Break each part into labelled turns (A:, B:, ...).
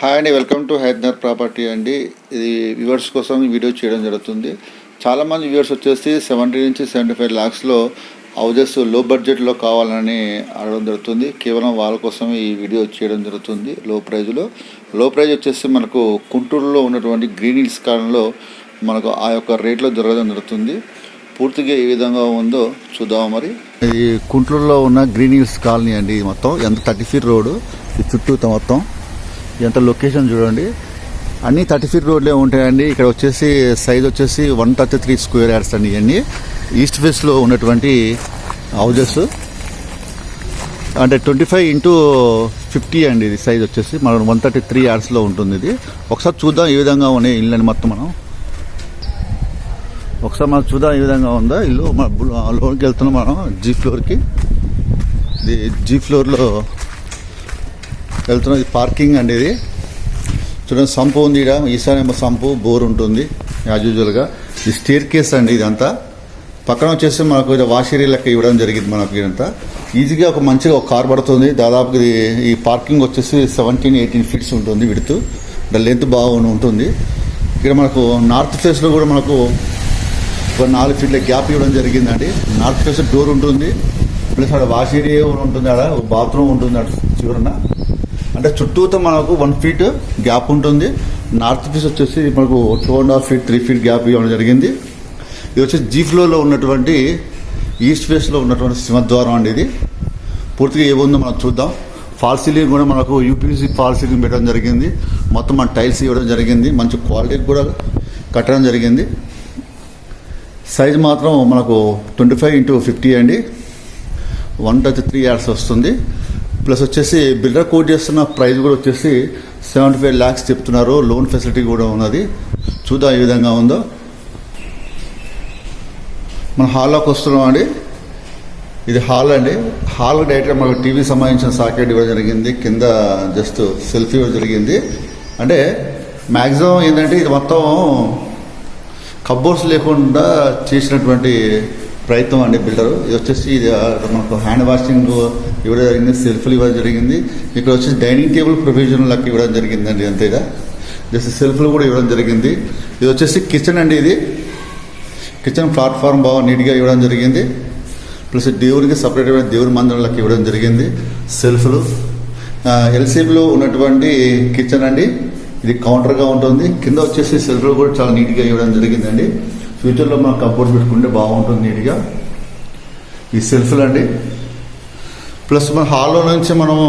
A: Hi అండి welcome to Hyder property అండి. ఇది వ్యూవర్స్ కోసం వీడియో చేయడం జరుగుతుంది. చాలామంది వ్యూవర్స్ వచ్చేసి సెవెంటీ నుంచి సెవెంటీ ఫైవ్ ల్యాక్స్లో హౌజెస్లో బడ్జెట్లో కావాలని అడగడం జరుగుతుంది. కేవలం వాళ్ళ కోసం ఈ వీడియో చేయడం జరుగుతుంది లో ప్రైజ్లో లో. ప్రైజ్ వచ్చేసి మనకు గుంటూరులో ఉన్నటువంటి గ్రీన్ హిల్స్ కాలంలో మనకు ఆ యొక్క రేట్లో దొరకడం జరుగుతుంది. పూర్తిగా ఏ విధంగా ఉందో చూద్దాం మరి. ఇది గుంటూరులో ఉన్న గ్రీన్ హిల్స్ కాలనీ అండి మొత్తం. ఎంత థర్టీ ఫీట్ రోడ్ ఈ చుట్టూ మొత్తం ఇదంతా లొకేషన్ చూడండి. అన్ని థర్టీ ఫీట్ రోడ్లే ఉంటాయండి. ఇక్కడ వచ్చేసి సైజ్ వచ్చేసి one thirty three square yards అండి ఇవన్నీ. ఈస్ట్ ఫేస్లో ఉన్నటువంటి హౌజెస్. అంటే ట్వంటీ ఫైవ్ ఇంటూ ఫిఫ్టీ అండి ఇది సైజ్ వచ్చేసి. మనం వన్ థర్టీ త్రీ యార్డ్స్లో ఉంటుంది ఇది. ఒకసారి చూద్దాం ఏ విధంగా ఉన్నాయి ఇల్లు మొత్తం మనం. ఒకసారి మనం చూద్దాం ఏ విధంగా ఉందా ఇల్లు. మన లోన్కి వెళ్తున్నాం మనం జీ ఫ్లోర్కి ఇది జీ ఫ్లోర్లో వెళ్తున్నాం. ఇది పార్కింగ్ అండి ఇది చూడండి సంపు ఉంది ఇక్కడ ఈశాన్య సంపు బోర్ ఉంటుంది యాజ్ యూజువల్గా ఇది స్టేర్ కేస్ అండి ఇదంతా. పక్కన వచ్చేసి మనకు వాష్ ఏరియా లెక్క ఇవ్వడం జరిగింది మనకు ఇదంతా. ఈజీగా ఒక మంచిగా ఒక కార్ పడుతుంది. దాదాపు ఇది ఈ పార్కింగ్ వచ్చేసి సెవెంటీన్ ఎయిటీన్ ఫీట్స్ ఉంటుంది విడుతూ. లెంత్ బాగా ఉంటుంది. ఇక్కడ మనకు నార్త్ ఫేస్లో కూడా మనకు ఒక నాలుగు ఫీట్ల గ్యాప్ ఇవ్వడం జరిగిందండి. నార్త్ ఫేస్ డోర్ ఉంటుంది. ప్లస్ అక్కడ వాష్ ఏరియా ఉంటుంది అక్కడ బాత్రూమ్ ఉంటుంది అక్కడ చివరన. అంటే చుట్టూతో మనకు వన్ ఫీట్ గ్యాప్ ఉంటుంది. నార్త్ ఫేస్ వచ్చేసి మనకు two and half feet three feet gap ఇవ్వడం జరిగింది. ఇది వచ్చేసి జీ ఫ్లోర్లో ఉన్నటువంటి ఈస్ట్ ఫేస్లో ఉన్నటువంటి సింహద్వారం అండి ఇది. పూర్తిగా ఏముందో మనం చూద్దాం. ఫాల్ సీలింగ్ కూడా మనకు యూపీసీ ఫాల్ సీలింగ్ పెట్టడం జరిగింది. మొత్తం మన టైల్స్ ఇవ్వడం జరిగింది. మంచి క్వాలిటీ కూడా కట్టడం జరిగింది. సైజ్ మాత్రం మనకు ట్వంటీ ఫైవ్ ఇంటూ ఫిఫ్టీ అండి. వన్ టచ్ త్రీ ఇయర్స్ వస్తుంది. ప్లస్ వచ్చేసి బిల్డర్ కోట్ చేస్తున్న ప్రైస్ కూడా వచ్చేసి సెవెంటీ ఫైవ్ ల్యాక్స్ చెప్తున్నారు. లోన్ ఫెసిలిటీ కూడా ఉన్నది. చూద్దాం ఏ విధంగా ఉందో. మన హాల్లోకి వస్తున్నాం అండి. ఇది హాల్ అండి. హాల్ డైరెక్ట్గా మనకు టీవీ సంబంధించిన సాకెట్ ఇవ్వడం జరిగింది. కింద జస్ట్ సెల్ఫీ ఇవ్వడం జరిగింది. అంటే మ్యాక్సిమం ఏంటంటే ఇది మొత్తం కబ్బోర్డ్స్ లేకుండా చేసినటువంటి ప్రయత్నం అండి బిల్డరు. ఇది వచ్చేసి ఇది మనకు హ్యాండ్ వాషింగ్ ఇవ్వడం జరిగింది సెల్ఫ్లు ఇవ్వడం జరిగింది. ఇక్కడ వచ్చేసి డైనింగ్ టేబుల్ ప్రొవిజన్ లెక్క ఇవ్వడం జరిగిందండి అంతేగా జస్ట్ సెల్ఫ్లు కూడా ఇవ్వడం జరిగింది. ఇది వచ్చేసి కిచెన్ అండి ఇది. కిచెన్ ప్లాట్ఫామ్ బాగా నీట్గా ఇవ్వడం జరిగింది. ప్లస్ దేవుడికి సపరేట్ దేవుడి మందిరంలోకి ఇవ్వడం జరిగింది. సెల్ఫ్లు ఎల్సీబీలో ఉన్నటువంటి కిచెన్ అండి. ఇది కౌంటర్గా ఉంటుంది. కింద వచ్చేసి సెల్ఫ్లు కూడా చాలా నీట్గా ఇవ్వడం జరిగిందండి. ఫ్యూచర్లో మనం కబోర్డ్ పెట్టుకుంటే బాగుంటుంది నీట్గా. ఈ సెల్ఫ్లు అండి. ప్లస్ మన హాల్లో నుంచి మనము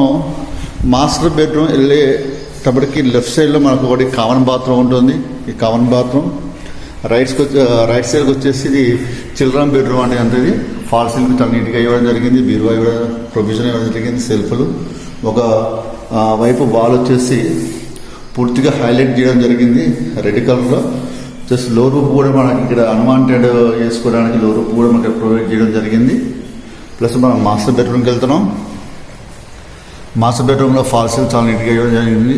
A: మాస్టర్ బెడ్రూమ్ వెళ్ళేటప్పటికి లెఫ్ట్ సైడ్లో మనకు ఒకటి కామన్ బాత్రూమ్ ఉంటుంది. ఈ కామన్ బాత్రూమ్. రైట్స్కి వచ్చి రైట్ సైడ్కి వచ్చేసి ఇది చిల్డ్రన్ బెడ్రూమ్ అనేది అంటే ఫాల్ సీలింగ్ చాలా నీట్గా ఇవ్వడం జరిగింది. బీరువా ఇవ్వడం ప్రొవిజన్ ఇవ్వడం జరిగింది సెల్ఫ్లు. ఒక వైపు వాల్ వచ్చేసి పూర్తిగా హైలైట్ చేయడం జరిగింది. రెడ్ కలర్లో. జస్ట్లో రూప్ కూడా మనకి ఇక్కడ అన్వాంటెడ్ చేసుకోవడానికి లో రూప్ కూడా మనకి ప్రొవైడ్ చేయడం జరిగింది. ప్లస్ మనం మాస్టర్ బెడ్రూమ్కి వెళ్తున్నాం. మాస్టర్ బెడ్రూమ్లో ఫాల్సిల్ చాలా నీట్గా ఇవ్వడం జరిగింది.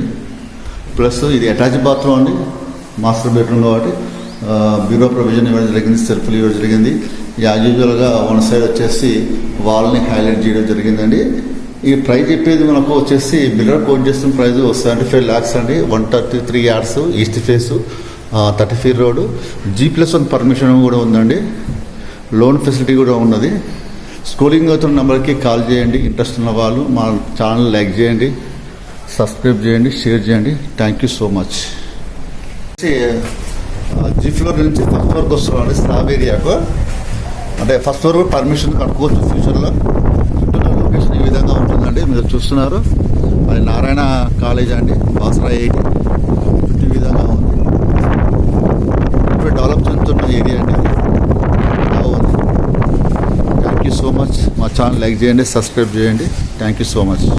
A: ప్లస్ ఇది అటాచ్ బాత్రూమ్ అండి. మాస్టర్ బెడ్రూమ్ కాబట్టి బ్యూరో ప్రొవిజన్ ఇవ్వడం జరిగింది సెల్ఫ్లు ఇవ్వడం జరిగింది. యాజ్ యూజువల్గా వన్ సైడ్ వచ్చేసి వాల్ని హైలైట్ చేయడం జరిగిందండి. ఈ ప్రైజ్ చెప్పేది మనకు వచ్చేసి బిల్లర్ కోట్ చేస్తున్న ప్రైజ్ సెవెంటీ ఫైవ్ ల్యాక్స్ అండి. One thirty three yards east face thirty feet road G plus one permission కూడా ఉందండి. లోన్ ఫెసిలిటీ కూడా ఉన్నది. స్కూలింగ్ అవుతున్న నెంబర్కి కాల్ చేయండి. ఇంట్రెస్ట్ ఉన్న వాళ్ళు మా ఛానల్ లైక్ చేయండి. సబ్స్క్రైబ్ చేయండి. షేర్ చేయండి. Thank you so much G floor నుంచి ఫస్ట్ ఫ్లోర్కి వస్తున్నామండి స్లాబ్ ఏరియాకు అంటే ఫస్ట్ ఫ్లోర్ పర్మిషన్ కట్టుకోవచ్చు ఫ్యూచర్లో లొకేషన్ ఈ విధంగా ఉంటుందండి. మీరు చూస్తున్నారు. అది నారాయణ కాలేజ్ అండి? బాసరా ఎయిట్. ఈ విధంగా ఉంది. వెళ్తున్న ఏరియా అండి. బాగుంది. థ్యాంక్ యూ సో మచ్ మా ఛానల్ లైక్ చేయండి సబ్స్క్రైబ్ చేయండి. Thank you so much